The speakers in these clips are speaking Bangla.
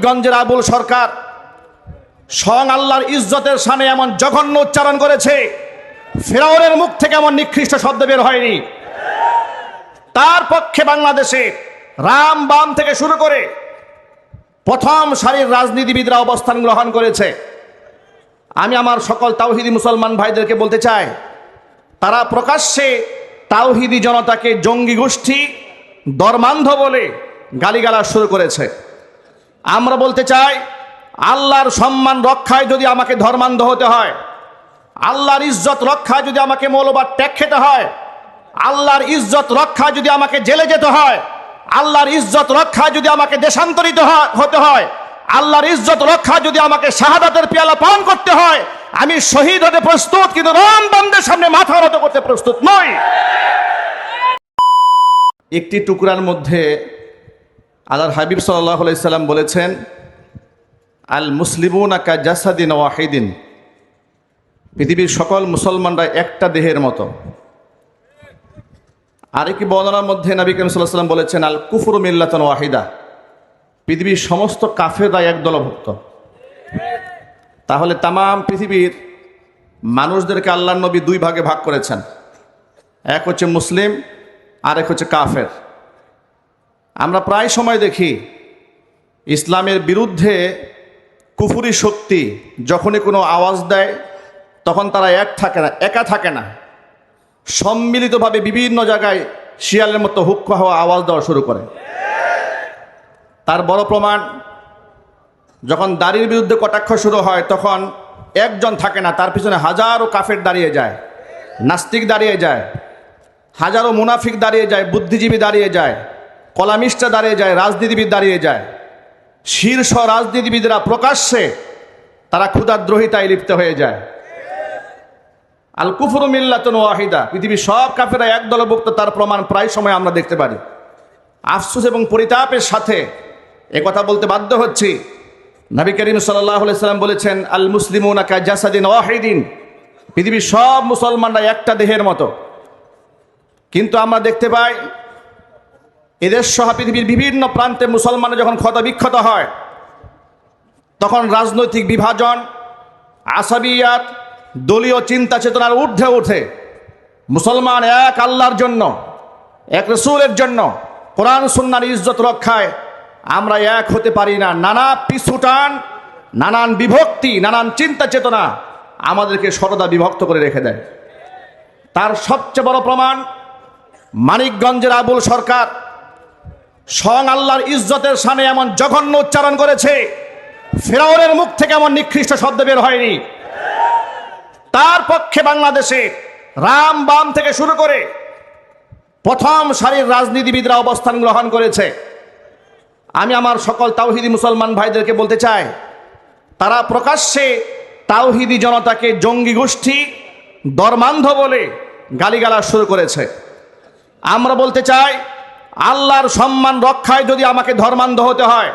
মানিকগঞ্জের আবুল সরকার স্বয়ং আল্লাহর ইজ্জতের সামনে এমন জঘন্য উচ্চারণ করেছে। ফেরাউনের মুখ থেকে এমন নিকৃষ্ট শব্দ বের হয়নি। তার পক্ষে বাংলাদেশে রাম বাম থেকে শুরু করে প্রথম সারির রাজনীতিবিদরা অবস্থান গ্রহণ করেছে। আমি আমার সকল তাওহিদি মুসলমান ভাইদেরকে বলতে চাই, তারা প্রকাশ্যে তাওহিদি জনতাকে জঙ্গি গোষ্ঠী, দরমান্ধ বলে গালিগালা শুরু করেছে। আমরা বলতে চাই, আল্লাহর সম্মান রক্ষায় যদি আমাকে ধর্মান্ধ হতে হয়, আল্লাহর ইজ্জত রক্ষায় যদি আমাকে মৌলবাদ ট্যাগ খেতে হয়, আল্লাহর ইজ্জত রক্ষায় যদি আমাকে জেলে যেতে হয়, আল্লাহর ইজ্জত রক্ষায় যদি আমাকে দেশান্তরিত হতে হয়, আল্লাহর ইজ্জত রক্ষায় যদি আমাকে শাহাদাতের পেয়ালা পান করতে হয়, আমি শহীদ হতে প্রস্তুত, কিন্তু রাম বান্দের সামনে মাথা নত করতে প্রস্তুত নই। একটি টুকরার মধ্যে আল্লাহর হাবিব সাল্লাহ বলেছেন, আল মুসলিমুন আকা জাসাদিন ওয়াহিদিন। পৃথিবীর সকল মুসলমানরা একটা দেহের মতো। আরেকটি বর্ণনার মধ্যে নবী করিম বলেছেন, আল কুফুর মিল্লাতন ওয়াহিদা। পৃথিবীর সমস্ত কাফেররা এক দলভুক্ত তাহলে তামাম পৃথিবীর মানুষদেরকে আল্লাহ নবী দুই ভাগে ভাগ করেছেন। এক হচ্ছে মুসলিম আর এক হচ্ছে কাফের। আমরা প্রায় সময় দেখি, ইসলামের বিরুদ্ধে কুফুরি শক্তি যখনই কোনো আওয়াজ দেয়, তখন তারা এক থাকে না, একা থাকে না। সম্মিলিতভাবে বিভিন্ন জায়গায় শিয়ালের মতো হুক্কা হওয়া আওয়াজ দেওয়া শুরু করে। তার বড় প্রমাণ, যখন দাড়ির বিরুদ্ধে কটাক্ষ শুরু হয়, তখন একজন থাকে না, তার পিছনে হাজারো কাফের দাঁড়িয়ে যায়, নাস্তিক দাঁড়িয়ে যায়, হাজারো মুনাফিক দাঁড়িয়ে যায়, বুদ্ধিজীবী দাঁড়িয়ে যায়। কলামিস্টরা দাঁড়িয়ে যায়, রাজনীতিবিদ দাঁড়িয়ে যায়। শীর্ষ রাজনীতিবিদরা প্রকাশ্যে তারা ক্ষুদাদ্রোহিতায় লিপ্ত হয়ে যায়। আল কুফরু মিল্লাতুন ওয়াহিদা, পৃথিবীর সব কাফেরা এক দলভুক্ত তার প্রমাণ প্রায় সময় আমরা দেখতে পারি। আফসোস এবং পরিতাপের সাথে এ কথা বলতে বাধ্য হচ্ছি। নবী করিম সাল্লাম বলেছেন আল জাসাদিন ওয়াহিদিন, পৃথিবীর সব মুসলমানরা একটা দেহের মতো। কিন্তু আমরা দেখতে পাই এদের সহ পৃথিবীর বিভিন্ন প্রান্তে মুসলমানে যখন ক্ষত বিক্ষত হয়, তখন রাজনৈতিক বিভাজন আসাবিয়াত দলীয় চিন্তা চেতনার ঊর্ধ্বে ওঠে মুসলমান এক আল্লাহর জন্য, এক রসুলের জন্য কোরআন সুন্নার ইজ্জত রক্ষায় আমরা এক হতে পারি না। নানা পিছুটান, নানান বিভক্তি, নানান চিন্তা চেতনা আমাদেরকে সরদা বিভক্ত করে রেখে দেয়। তার সবচেয়ে বড় প্রমাণ মানিকগঞ্জের আবুল সরকার। স্বয়ং আল্লাহর ইজ্জতের সামনে এমন জঘন্য উচ্চারণ করেছে। ফেরাউনের মুখ থেকে এমন নিকৃষ্ট শব্দ বের হয়নি। তার পক্ষে বাংলাদেশে রাম বাম থেকে শুরু করে প্রথম সারির রাজনীতিবিদরা অবস্থান গ্রহণ করেছে। আমি আমার সকল তাওহিদি মুসলমান ভাইদেরকে বলতে চাই, তারা প্রকাশ্যে তাওহিদি জনতাকে জঙ্গি গোষ্ঠী, দরমান্ধ বলে গালিগালা শুরু করেছে। আমরা বলতে চাই আল্লাহর সম্মান রক্ষায় যদি আমাকে ধর্মান্ধ হতে হয়,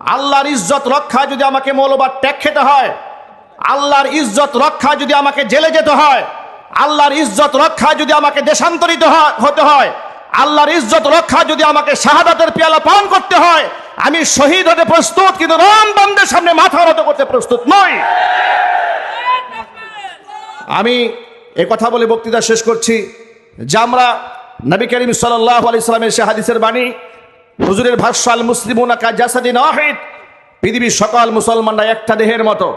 আল্লাহর ইজ্জত রক্ষায় যদি আমাকে মৌলবাদ ট্যাগ খেতে হয়, আল্লাহর ইজ্জত রক্ষায় যদি আমাকে জেলে যেতে হয়, আল্লাহর ইজ্জত রক্ষায় যদি আমাকে দেশান্তরিত হতে হয়, আল্লাহর ইজ্জত রক্ষায় যদি আমাকে শাহাদাতের পেয়ালা পান করতে হয়, আমি শহীদ হতে প্রস্তুত, কিন্তু রাম সামনে মাথা নত করতে প্রস্তুত নই। আমি এ কথা বলে বক্তৃতা শেষ করছি। যে আমরা নবী করিম সাল্লাহ আলি সাল্লামের সে বাণী, হুজুরের ভাষ্য ওয়াহিদ পৃথিবীর সকল মুসলমানরা একটা দেহের মতো।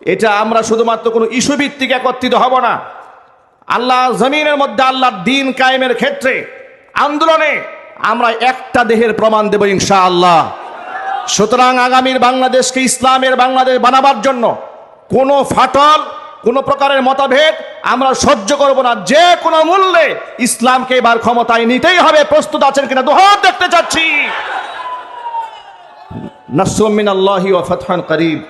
এটা আমরা শুধুমাত্র কোনো ইস্যু ভিত্তিক একত্রিত হব না। আল্লাহ জমিনের মধ্যে আল্লাহর দিন কায়েমের ক্ষেত্রে আন্দোলনে আমরা একটা দেহের প্রমাণ দেব ইনশা আল্লাহ সুতরাং আগামীর বাংলাদেশকে ইসলামের বাংলাদেশ বানাবার জন্য কোনো ফাটল কোনো প্রকারের মতভেদ আমরা সহ্য করব না। যে কোনো মূল্যে ইসলামকে এবার ক্ষমতায় নিতেই হবে। প্রস্তুত আছেন কিনা? দুহাত দেখতে চাচ্ছি। নাসমিন আল্লাহি ওয়া ফাতহান করিব